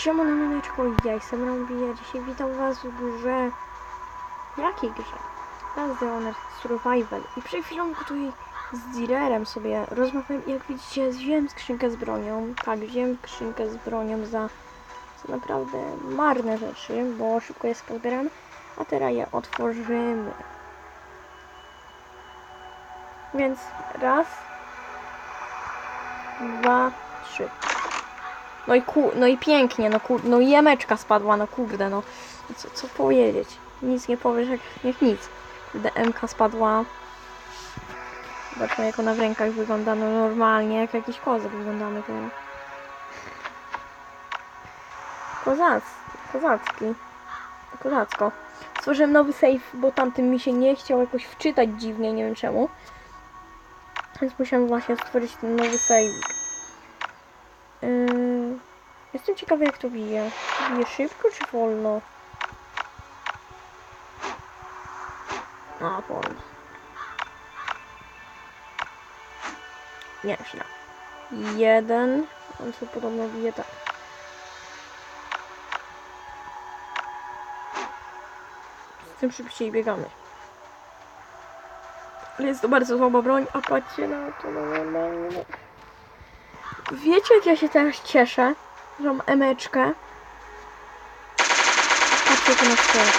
Siema na mineczko, ja jestem Rombija, dzisiaj witam was w grze... Jakiej grze? Last the Honor Survival i przed chwilą tutaj z dealerem sobie rozmawiałem i jak widzicie wziąłem skrzynkę z bronią, tak, wziąłem skrzynkę z bronią za, za naprawdę marne rzeczy, bo szybko jest pozbierane, a teraz je otworzymy. Więc raz, dwa, trzy. No i ku, no i pięknie, no kur, no i jameczka spadła, no kurde, no. Co, co powiedzieć? Nic nie powiesz jak, jak nic. Kurde, MK spadła. Zobaczmy jak ona w rękach wygląda, no normalnie, jak jakiś kozak wyglądamy teraz. Kozac, kozacki. Kozacko. Stworzyłem nowy save, bo tamtym mi się nie chciał jakoś wczytać dziwnie, nie wiem czemu. Więc musiałem właśnie stworzyć ten nowy save. Yy, jestem ciekawa jak to bije. Bije szybko czy wolno? A, wolno. Nie, chwila. Jeden. On co podobno bije tak. Z tym szybciej biegamy. Ale jest to bardzo słaba broń, a patrzcie na to, no. No. Wiecie, jak ja się teraz cieszę, mam emeczkę? Patrzcie, jak ona strzela.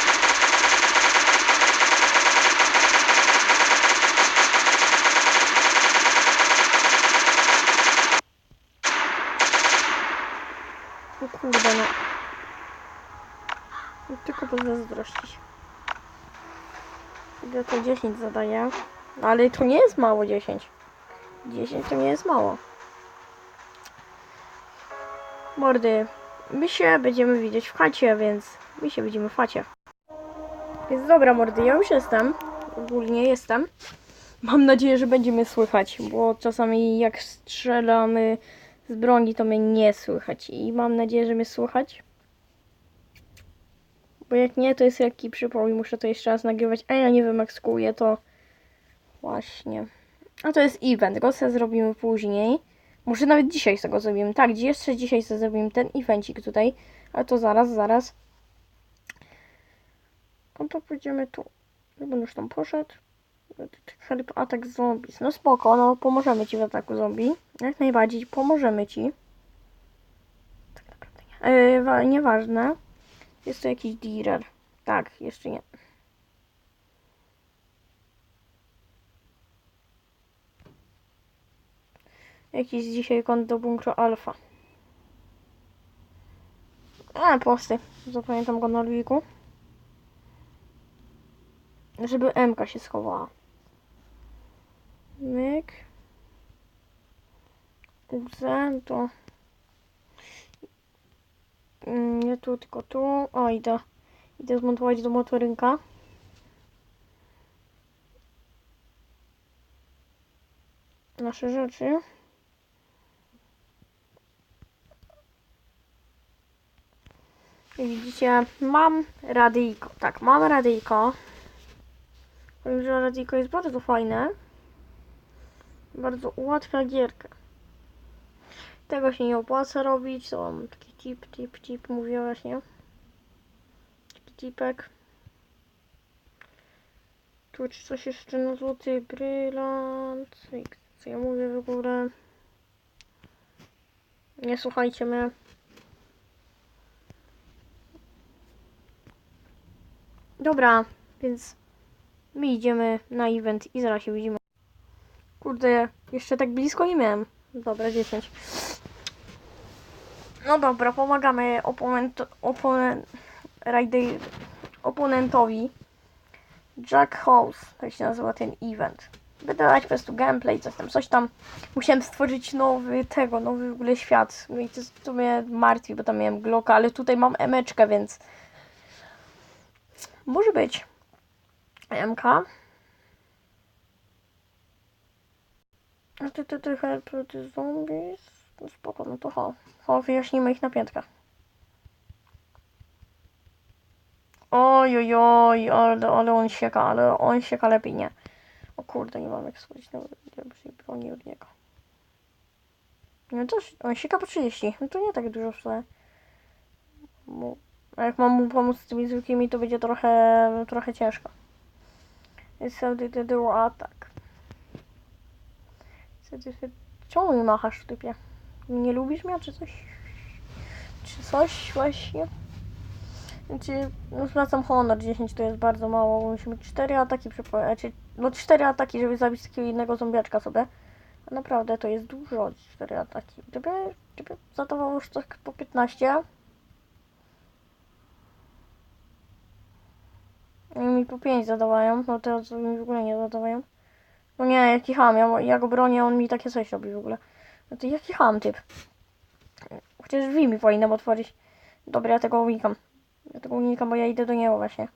O kurde, no. No Tylko pozazdrościć. Ile to 10 zadaje? Ale to nie jest mało 10. 10 to nie jest mało. Mordy, my się będziemy widzieć w chacie, więc my się widzimy w chacie. Więc dobra, mordy, ja już jestem. Ogólnie jestem. Mam nadzieję, że będziemy słychać, bo czasami jak strzelamy z broni, to mnie nie słychać. I mam nadzieję, że mnie słychać. Bo jak nie, to jest jaki przypał i muszę to jeszcze raz nagrywać. A ja nie wiem, jak skuję to właśnie. A to jest event, go sobie zrobimy później. Może nawet dzisiaj z tego zrobimy. Tak, jeszcze dzisiaj sobie zrobimy ten evencik tutaj. Ale to zaraz, zaraz. No to pójdziemy tu. Będę już tam poszedł. Help atak zombies. No spoko, no pomożemy ci w ataku zombie. Jak najbardziej pomożemy ci. Tak naprawdę nie. Yy, wa- nieważne. Jest to jakiś dealer. Tak, jeszcze nie. Jakiś dzisiaj kąt do bunkru alfa. A, posty. Zapamiętam go na liku. Żeby MK się schowała. Myk. Łzę to... Mm, Nie tu, tylko tu. O, idę. Idę zmontować do motorynka. Nasze rzeczy. Widzicie, mam radyjko. Tak, mam radyjko. Powiem, że radyjko jest bardzo fajne. Bardzo ułatwia gierkę. Tego się nie opłaca robić. To mam taki tip, tip, tip, mówię właśnie. Taki tipek. Tu czy coś jeszcze na złoty brylant. Co ja mówię w ogóle? Nie słuchajcie mnie. Dobra, więc my idziemy na event i zaraz się widzimy. Kurde, jeszcze tak blisko nie miałem. Dobra, 10. No dobra, pomagamy oponent, oponentowi. Jack House, tak się nazywa ten event. Będę dać po prostu gameplay, coś tam, coś tam. Musiałem stworzyć nowy tego, nowy w ogóle świat. No i to, to mnie martwi, bo tam miałem Glocka, ale tutaj mam emeczkę, więc może być. MK. A ty, ty, ty, help the zombies. No spoko, no to ho. Ho, wyjaśnimy ich na piętkach. Oj, oj, ale, ale on sieka, ale on sieka lepiej, nie. O kurde, nie mam jak schodzić na broni od niego. No to on sieka po 30, no to nie tak dużo wcale. Mu- A jak mam mu pomóc z tymi zwykłymi, to będzie trochę, trochę ciężko. It's atak. Czemu mi machasz, typie? Nie lubisz mnie, czy coś? Czy coś właśnie? Znaczy, no zwracam honor, 10 to jest bardzo mało, musimy 4 ataki przeprowadzić, znaczy, no 4 ataki, żeby zabić takiego innego zombiaczka sobie. A naprawdę to jest dużo, 4 ataki. Gdyby, gdyby zadawał już tak po 15, Oni mi po 5 zadawają, no teraz mi w ogóle nie zadawają. No nie, jaki ham, ja, ja go bronię, on mi takie coś robi w ogóle. No to jaki ham typ. Chociaż drzwi mi powinnam otworzyć. Dobra, ja tego unikam. Ja tego unikam, bo ja idę do niego właśnie.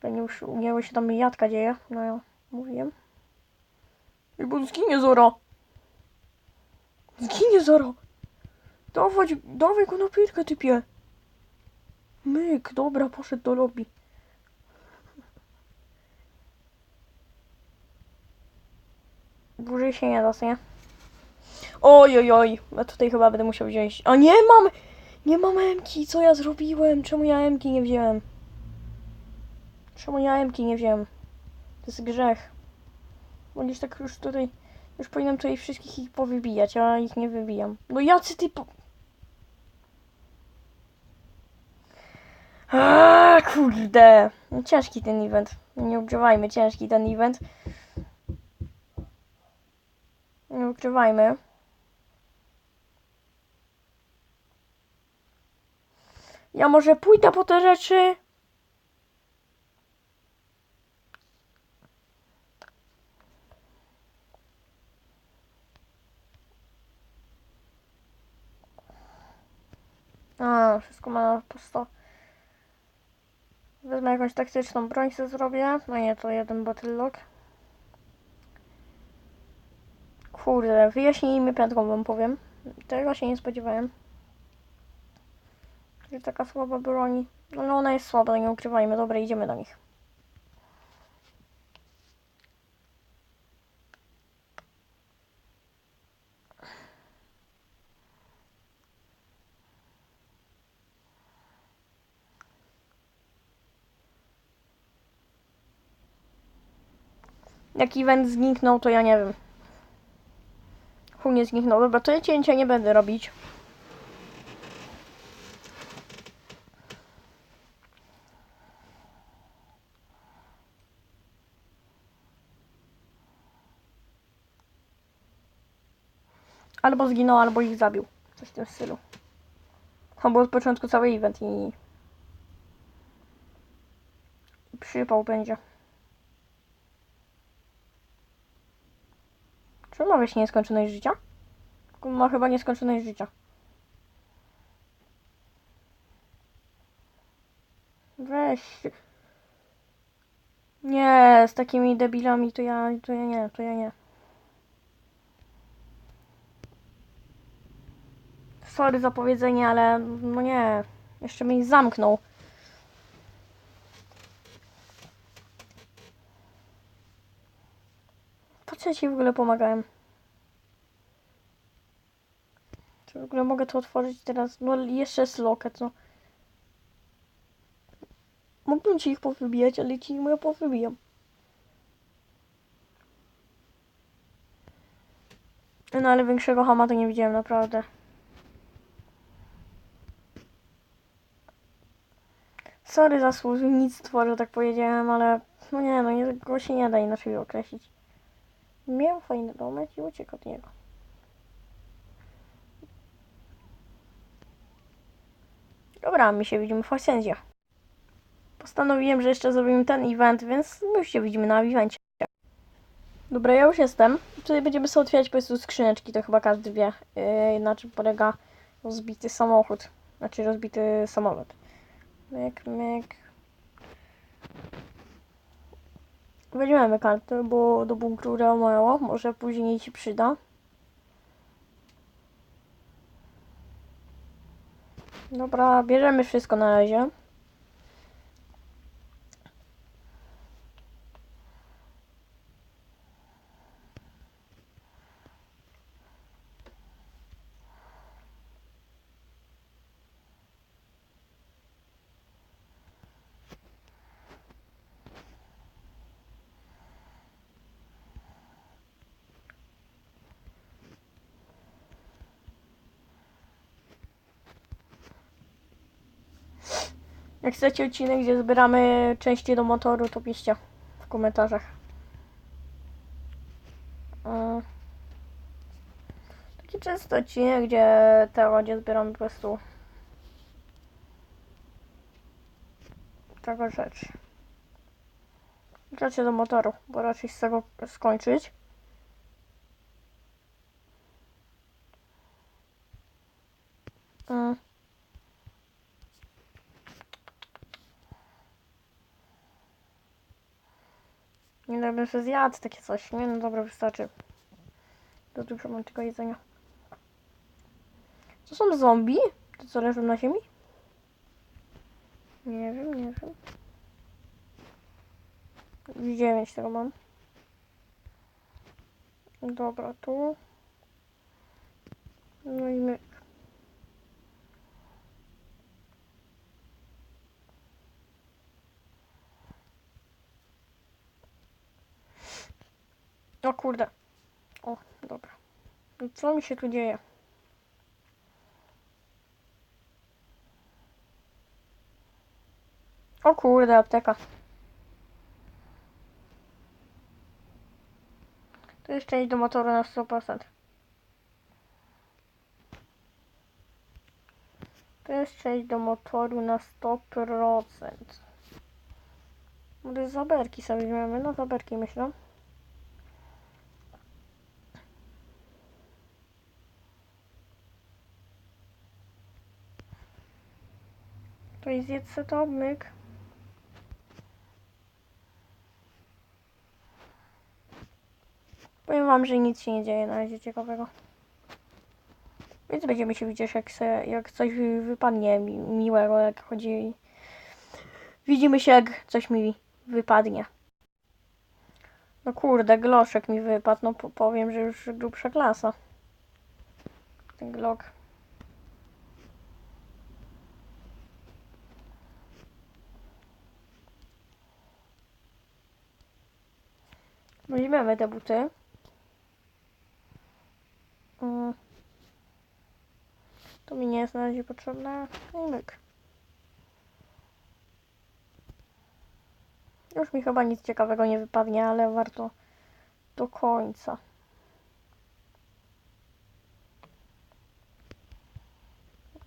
Pewnie już u niego się tam jadka dzieje, no ja mówiłem. I bo zginie Zoro! Zginie Zoro! Dawać, dawaj go na pitkę, typie! Myk, dobra, poszedł do lobby. Dłużej się nie da, nie? Oj, oj, oj, ja tutaj chyba będę musiał wziąć. A nie mam! Nie mam emki, co ja zrobiłem? Czemu ja emki nie wziąłem? Czemu ja emki nie wziąłem? To jest grzech. Bo gdzieś tak już tutaj, już powinienem tutaj wszystkich ich powybijać, a ich nie wybijam. No jacy ty po... Aaa, kurde. No, ciężki ten event. Nie ukrywajmy, ciężki ten event. Nie ukrywajmy. Ja może pójdę po te rzeczy. A, wszystko ma pusto. Wezmę jakąś taktyczną broń, co zrobię. No nie, to jeden battle lock. Kurde, wyjaśnij mi prędko wam powiem. Tego się nie spodziewałem. Że taka słaba broń. No, no ona jest słaba, nie ukrywajmy. Dobra, idziemy do nich. Jak event zniknął, to ja nie wiem. Chuj nie zniknął. Dobra, to ja cięcia nie będę robić. Albo zginął, albo ich zabił. Coś w tym stylu. Albo od początku cały event i... i Przypał będzie. Właśnie nieskończoność życia? Ma chyba nieskończoność życia. Weź. Nie, z takimi debilami to ja, to ja nie, to ja nie. Sorry za powiedzenie, ale no nie. Jeszcze mnie zamknął. Po co ja ci w ogóle pomagałem? Czy w ogóle mogę to otworzyć teraz? No jeszcze jest loket, no. Mógłbym ci ich powybijać, ale ci moje powybijam. No ale większego hama to nie widziałem, naprawdę. Sorry za służebnictwo, że tak powiedziałem, ale no nie, no nie, go się nie da inaczej określić. Miał fajny domek i uciekł od niego. Dobra, my się widzimy w Hosendzie. Postanowiłem, że jeszcze zrobimy ten event, więc my się widzimy na evencie. Dobra, ja już jestem. Tutaj będziemy sobie otwierać po prostu skrzyneczki, to chyba każdy wie, yy, na czym polega rozbity samochód. Znaczy rozbity samolot. Myk, myk. Weźmiemy kartę, bo do bunkru mało, może później ci przyda. Dobra, bierzemy wszystko na razie. Jak chcecie odcinek, gdzie zbieramy części do motoru, to piszcie w komentarzach. Mm. Taki często odcinek, gdzie te gdzie zbieramy po prostu tego rzeczy. Rzeczy do motoru, bo raczej z tego skończyć. Mm. Nie no, bym sobie zjadł takie coś. Nie no, dobra, wystarczy. Do dużo mam tego jedzenia. To są zombie? To co leżą na ziemi? Nie wiem, nie wiem. Dziewięć tego mam. Dobra, tu. No i my. O kurde. O, dobra. I co mi się tu dzieje? O kurde, apteka. To jest część do motoru na 100%. To jest część do motoru na 100%. Może zaberki sobie weźmiemy? No zaberki myślę. To jest zjedzę to, myk. Powiem wam, że nic się nie dzieje na razie ciekawego. Więc będziemy się widzieć, jak, se, jak coś wypadnie mi, miłego, jak chodzi. Widzimy się, jak coś mi wypadnie. No kurde, gloszek mi wypadł. No po- powiem, że już grubsza klasa. Ten glok. Weźmiemy te buty. Mm. To mi nie jest na razie potrzebne. No i myk. Już mi chyba nic ciekawego nie wypadnie, ale warto do końca.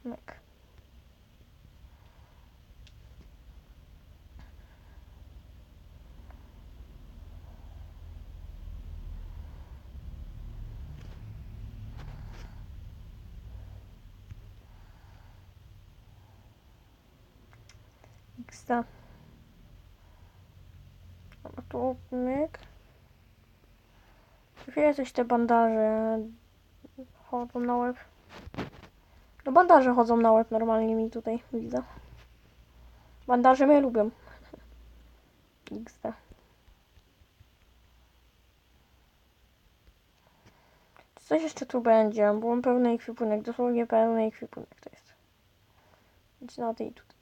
Myk. XD. Dobra, tu myk. Chwilę coś te bandaże chodzą na łeb. No bandaże chodzą na łeb normalnie mi tutaj widzę. Bandaże mnie lubią. XD. Coś jeszcze tu będzie. Byłem pełny ekwipunek, dosłownie pełny ekwipunek to jest. Więc na tej tutaj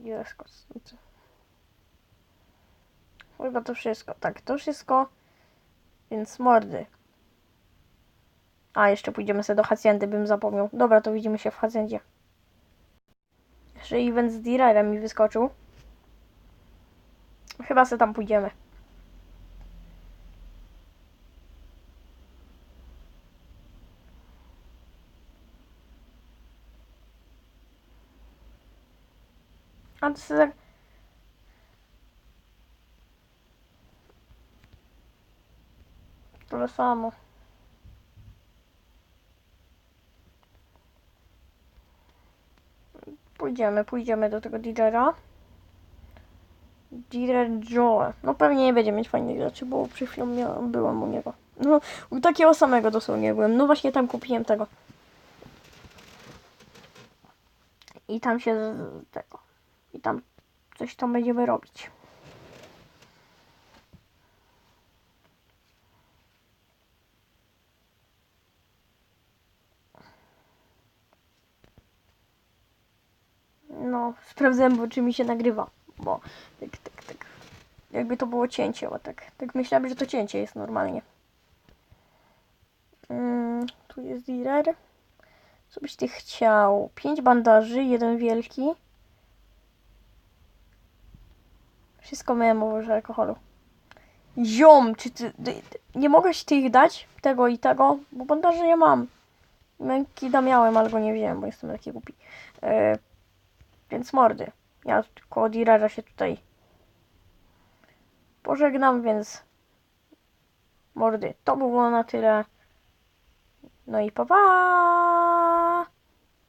jest kostnicy. Chyba to wszystko. Tak, to wszystko. Więc mordy. A, jeszcze pójdziemy sobie do Haciendy, bym zapomniał. Dobra, to widzimy się w Haciendzie. Jeszcze event z Direrem mi wyskoczył. Chyba sobie tam pójdziemy. A to tak... Tyle samo. Pójdziemy, pójdziemy do tego DJ-a. DJ Joe. No pewnie nie będzie mieć fajnych rzeczy, bo przed chwilą miałam, byłam u niego. No, u takiego samego dosłownie byłem. No właśnie tam kupiłem tego. I tam się z tego. I tam coś tam będziemy robić. No, sprawdzałem, bo czy mi się nagrywa. Bo tak, tak, tak. Jakby to było cięcie, bo tak. Tak myślałem, że to cięcie jest normalnie. Mm, tu jest dealer. Co byś ty chciał? Pięć bandaży, jeden wielki. Wszystko miałem oprócz alkoholu. Ziom, czy ty, ty, ty nie mogę ci tych dać? Tego i tego? Bo bandaże ja mam. Mękida miałem, ale go nie wziąłem, bo jestem taki głupi. E, więc mordy. Ja koło Direra się tutaj pożegnam, więc mordy. To było na tyle. No i pa pa!